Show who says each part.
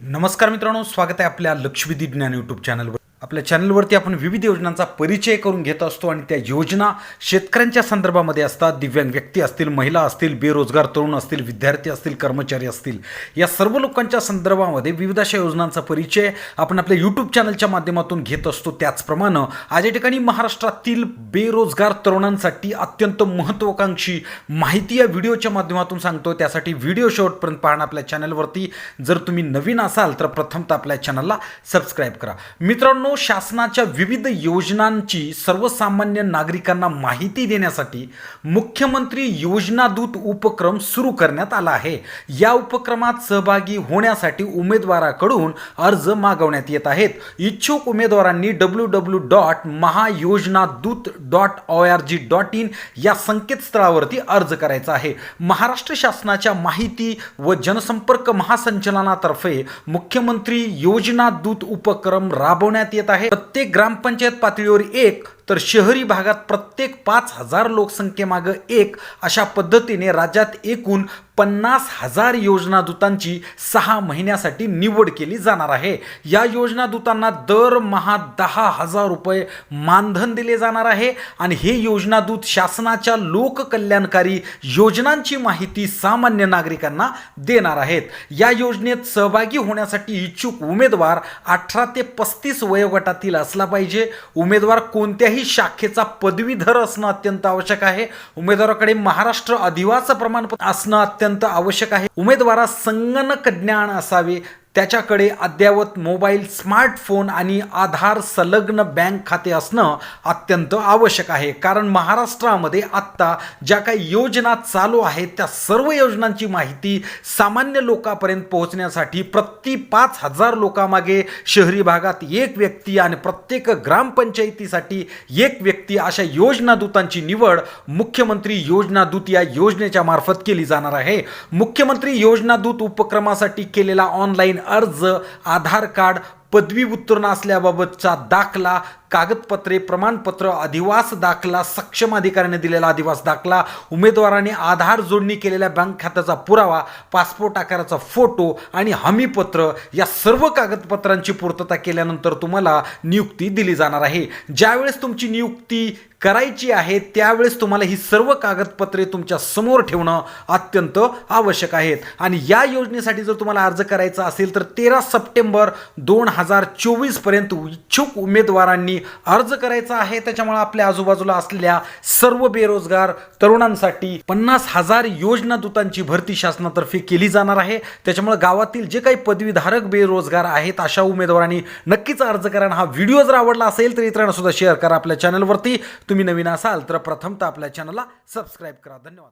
Speaker 1: नमस्कार मित्रांनो स्वागत आहे आपल्या लक्षविधी ज्ञान यूट्यूब चॅनलवर आपल्या चॅनलवरती आपण विविध योजनांचा परिचय करून घेत असतो आणि त्या योजना शेतकऱ्यांच्या संदर्भामध्ये असतात. दिव्यांग व्यक्ती असतील महिला असतील बेरोजगार तरुण असतील विद्यार्थी असतील कर्मचारी असतील. या सर्व लोकांच्या संदर्भामध्ये विविध अशा योजनांचा परिचय आपण आपल्या यूट्यूब चॅनलच्या माध्यमातून घेत असतो. त्याचप्रमाणे आज या ठिकाणी महाराष्ट्रातील बेरोजगार तरुणांसाठी अत्यंत महत्त्वाकांक्षी माहिती या व्हिडिओच्या माध्यमातून सांगतो त्यासाठी व्हिडिओ शेवटपर्यंत पाहणं आपल्या चॅनलवरती. जर तुम्ही नवीन असाल तर प्रथमतः आपल्या चॅनलला सबस्क्राईब करा. मित्रांनो शासनाच्या विविध योजनांची सर्वसामान्य नागरिकांना माहिती देण्यासाठी मुख्यमंत्री योजनादूत उपक्रम सुरू करण्यात आला आहे. या उपक्रमात सहभागी होण्यासाठी उमेदवाराकडून अर्ज मागवण्यात येत आहेत. इच्छुक उमेदवारांनी W W dot Mahayojanadoot dot O R G dot in या संकेतस्थळावरती अर्ज करायचा आहे. महाराष्ट्र शासनाच्या माहिती व जनसंपर्क महासंचालनातर्फे मुख्यमंत्री योजनादूत उपक्रम राबवण्यात येत आहे. प्रत्येक ग्रामपंचायत पातळीवर एक तर शहरी भागात प्रत्येक पाच हजार लोकसंख्येमागं एक अशा पद्धतीने राज्यात एकूण पन्नास हजार योजनादूतांची सहा महिन्यासाठी निवड केली जाणार आहे. या योजनादूतांना दरमहा दहा हजार रुपये मानधन दिले जाणार आहे आणि हे योजनादूत शासनाच्या लोककल्याणकारी योजनांची माहिती सामान्य नागरिकांना देणार आहेत. या योजनेत सहभागी होण्यासाठी इच्छुक उमेदवार अठरा ते पस्तीस वयोगटातील असला पाहिजे. उमेदवार कोणत्याही शाखेचा पदवीधर असणं अत्यंत आवश्यक आहे. उमेदवाराकडे महाराष्ट्र अधिवास प्रमाणपत्र असणं अत्यंत आवश्यक आहे. उमेदवारास संगणक ज्ञान असावे त्याच्याकडे अद्ययावत मोबाईल स्मार्टफोन आणि आधार संलग्न बँक खाते असणं अत्यंत आवश्यक आहे. कारण महाराष्ट्रामध्ये आत्ता ज्या काही योजना चालू आहेत त्या सर्व योजनांची माहिती सामान्य लोकांपर्यंत पोहोचण्यासाठी प्रति पाच हजार लोकांमागे शहरी भागात एक व्यक्ती आणि प्रत्येक ग्रामपंचायतीसाठी एक व्यक्ती अशा योजनादूतांची निवड मुख्यमंत्री योजनादूत या योजनेच्या मार्फत केली जाणार आहे. मुख्यमंत्री योजनादूत उपक्रमासाठी केलेला ऑनलाईन अर्ज आधार कार्ड पदवी उत्तीर्ण असल्याबाबतचा दाखला कागदपत्रे प्रमाणपत्र अधिवास दाखला सक्षम अधिकाऱ्याने दिलेला अधिवास दाखला उमेदवाराने आधार जोडणी केलेल्या बँक खात्याचा पुरावा पासपोर्ट आकाराचा फोटो आणि हमीपत्र या सर्व कागदपत्रांची पूर्तता केल्यानंतर तुम्हाला नियुक्ती दिली जाणार आहे. ज्यावेळेस तुमची नियुक्ती करायची आहे त्यावेळेस तुम्हाला ही सर्व कागदपत्रे तुमच्यासमोर ठेवणं अत्यंत आवश्यक आहेत आणि या योजनेसाठी जर तुम्हाला अर्ज करायचा असेल तर तेरा सप्टेंबर दोन हजार चोवीसपर्यंत इच्छुक उमेदवारांनी अर्ज करायचा आहे त्याच्यामुळे आपल्या आजूबाजूला असलेल्या सर्व बेरोजगार तरुणांसाठी पन्नास हजार योजना दूतांची भरती शासनातर्फे केली जाणार आहे. त्याच्यामुळे गावातील जे काही पदवीधारक बेरोजगार आहेत अशा उमेदवारांनी नक्कीच अर्ज करा. हा व्हिडिओ जर आवडला असेल तर इतरांना सुद्धा शेअर करा आपल्या चॅनलवरती तुम्ही नवीन असाल तर प्रथमतः आपल्या चॅनलला सबस्क्राईब करा. धन्यवाद.